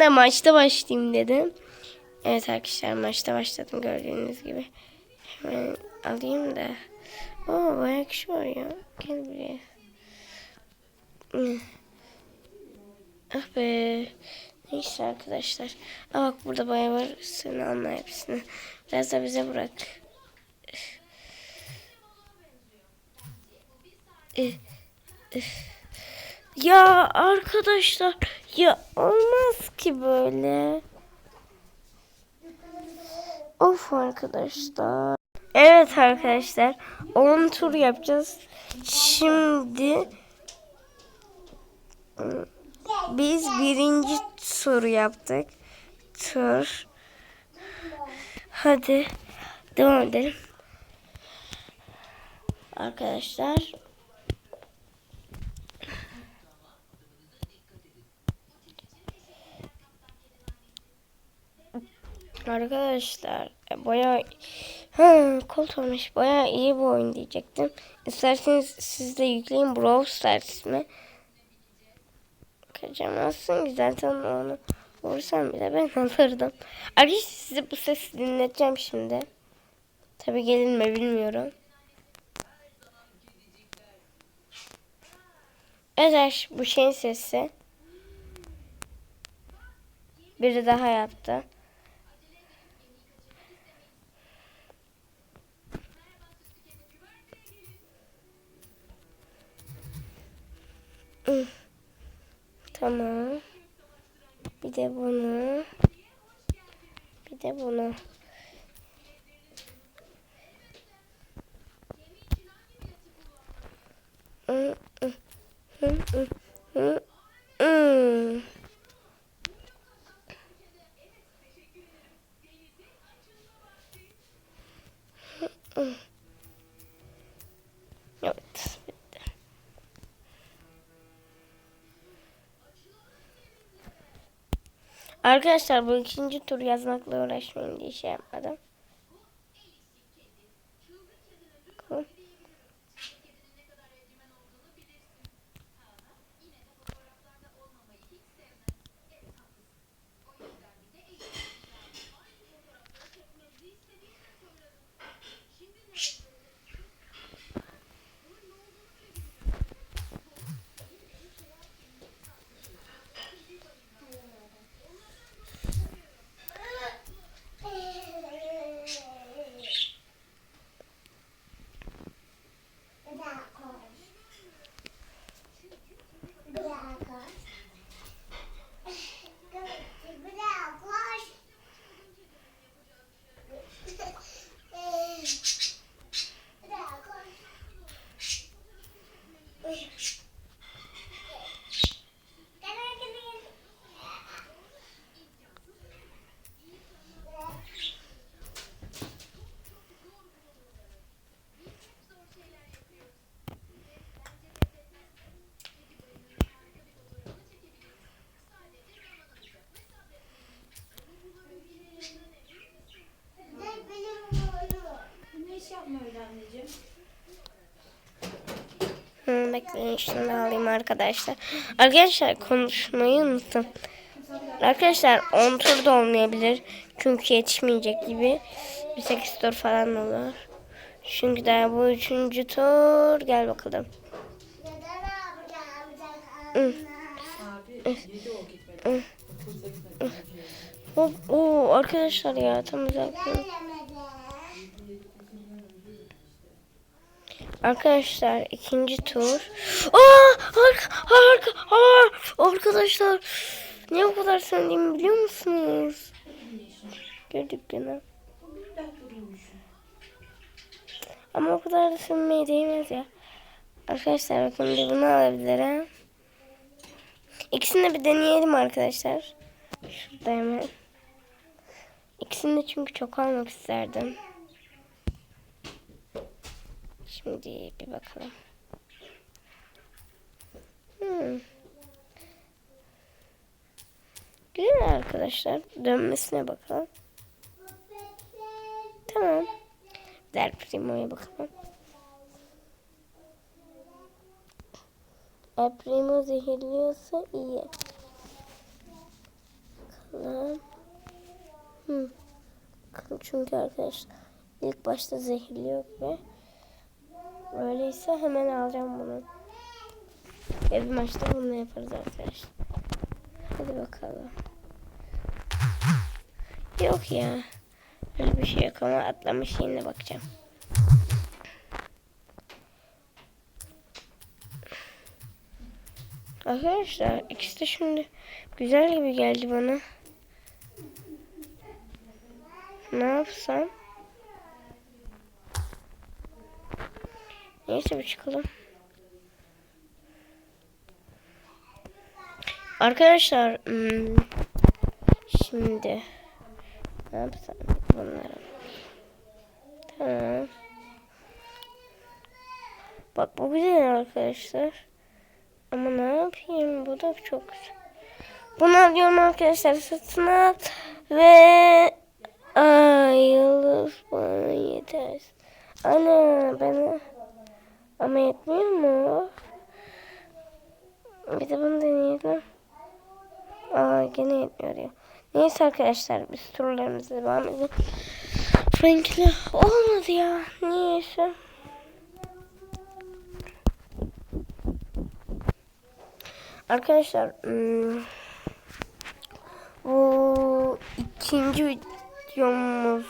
de maçta başlayayım dedim. Evet arkadaşlar maçta başladım gördüğünüz gibi. Hemen alayım da. Oo bayağı kişi var ya. Gel buraya. Hı. Ah be. Neyse arkadaşlar. Aa bak burada bayağı var. Sen anla hepsini. Biraz da bize bırak. Eh, eh. Ya arkadaşlar ya olmaz ki böyle. Of arkadaşlar. Evet arkadaşlar 10 tur yapacağız. Şimdi biz birinci tur yaptık. Tur. Hadi devam edelim. Arkadaşlar Arkadaşlar e, bayağı ha, kolt olmuş bayağı iyi bir oyun diyecektim. İsterseniz siz de yükleyin Brawl Stars ismi. Kaçamazsın ki zaten onu vursam bile ben alırdım. Arkadaşlar size bu sesi dinleteceğim şimdi. Tabi gelin mi bilmiyorum. Evet bu şeyin sesi. Biri daha yaptı. Tamam. Bir de bunu. Bir de bunu. Hı, Arkadaşlar bu ikinci tur yazmakla uğraşmayın diye şey yapmadım. Bekleyin şunu alayım arkadaşlar. Arkadaşlar konuşmayı unuttum. Arkadaşlar 10 tur da olmayabilir. Çünkü yetişmeyecek gibi. Bir 8 tur falan olur. Çünkü daha bu üçüncü tur. Gel bakalım. Hop, oo, arkadaşlar ya tam uzaklığı. Arkadaşlar ikinci tur. Aa, arka, arka, aa, arkadaşlar ne o kadar sevdiğimi biliyor musunuz? Gördük beni. Ama o kadar da sevmeye değmez ya. Arkadaşlar bakın bir bunu alabilirim. İkisini de bir deneyelim arkadaşlar. Şurada hemen. İkisini de çünkü çok almak isterdim. Şimdi bir bakalım. Hmm. Güzel arkadaşlar. Dönmesine bakalım. Tamam. Der Primo'ya bakalım. E Primo zehirliyorsa iyi. Bakalım. Hmm. Çünkü arkadaşlar ilk başta zehirliyor ve Öyleyse hemen alacağım bunu. Ve bir maçta bunu yaparız arkadaşlar. Hadi bakalım. Yok ya. Öyle bir şey yok ama atlama şeyine bakacağım. Arkadaşlar ikisi de şimdi güzel gibi geldi bana. Ne yapsam? Neyse bir çıkalım. Arkadaşlar hmm, şimdi ne yapsam bunları? Tamam. Bak bu güzel arkadaşlar. Ama ne yapayım? Bu da çok güzel. Bunu alıyorum arkadaşlar satına ve ay yıldız bana yeter. Ana bana ama yetmiyor mu? Bir de bunu deneyelim. Aa gene yetmiyor ya. Neyse arkadaşlar biz turlarımıza devam edelim. Frankly olmadı ya. Niyeyse. Arkadaşlar hmm, bu ikinci videomuz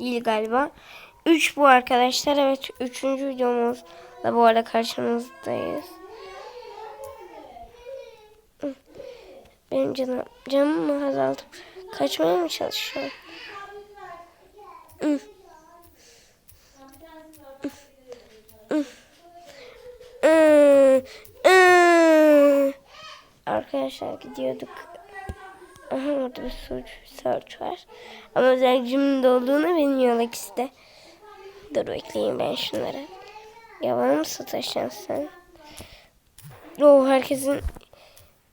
değil galiba. Üç bu arkadaşlar. Evet üçüncü videomuzda bu arada karşınızdayız. Benim canım, canımı azaltıp kaçmaya mı çalışıyorum? Arkadaşlar gidiyorduk. Aha orada bir search, search var. Ama özel cümle olduğunu bilmiyor ikisi de. Dur bekleyin ben şunları. Ya bana mı sataşacaksın sen? Oo herkesin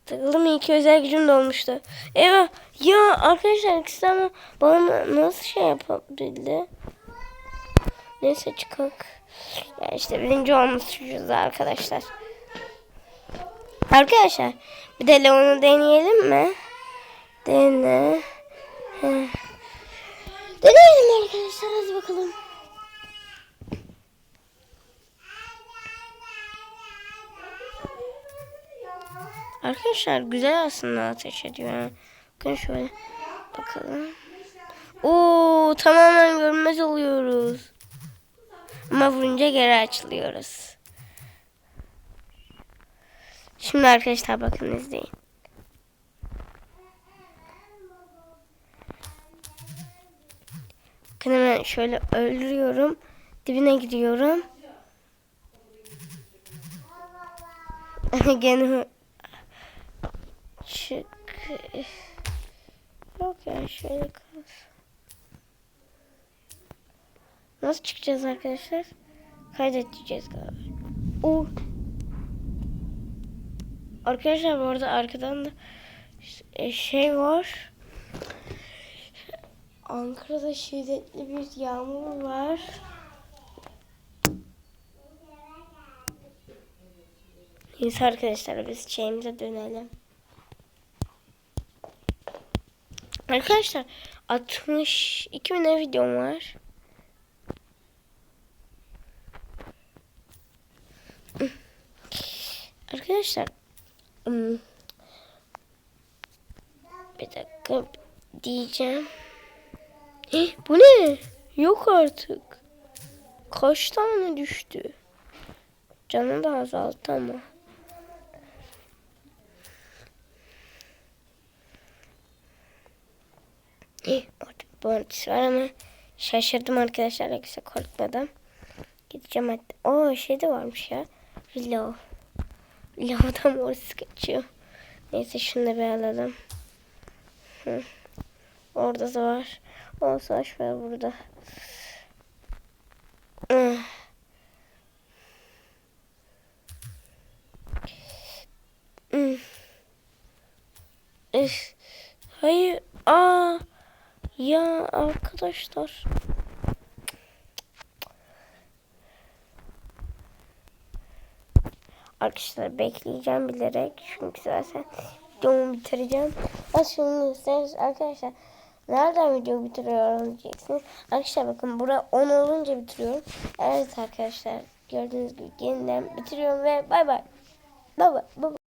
takıldı mı iki özel gücüm de olmuştu. Eyvah ya arkadaşlar ikisi ama bana nasıl şey yapabildi? Neyse çıkak. Ya işte birinci olmuşuz arkadaşlar. Arkadaşlar bir de Leon'u deneyelim mi? Dene. Deneyelim arkadaşlar hadi bakalım. Arkadaşlar güzel aslında ateş ediyor. Bakın şöyle bakalım. Oo tamamen görünmez oluyoruz. Ama vurunca geri açılıyoruz. Şimdi arkadaşlar bakın izleyin. Bakın hemen şöyle öldürüyorum. Dibine gidiyorum. Gene çık. Yok ya şöyle kalsın. Nasıl çıkacağız arkadaşlar? Kaydedeceğiz galiba. Oo. Arkadaşlar bu arada arkadan da şey var. Ankara'da şiddetli bir yağmur var. Neyse arkadaşlar biz şeyimize dönelim. Arkadaşlar 62 bin videom var. Arkadaşlar bir dakika diyeceğim. Hih, bu ne? Yok artık. Kaç tane düştü? Canı da azalttı ama. Hih, orada bir bonus var ama şaşırdım arkadaşlar. Yoksa korkmadım. Gideceğim hatta. Oo şey de varmış ya. Reload. Lavdan orası kaçıyor. Neyse şunu da bir alalım. Hı. Orada da var. O savaş var burada. Hı. Hı. Hayır. Aa. Ya arkadaşlar. Arkadaşlar bekleyeceğim bilerek. Çünkü zaten videomu bitireceğim. Şimdi gösteririz arkadaşlar. Nereden video bitiriyorum diyeceksiniz. Arkadaşlar bakın bura 10 olunca bitiriyorum. Evet arkadaşlar gördüğünüz gibi yeniden bitiriyorum ve. Bay bay. bay bay.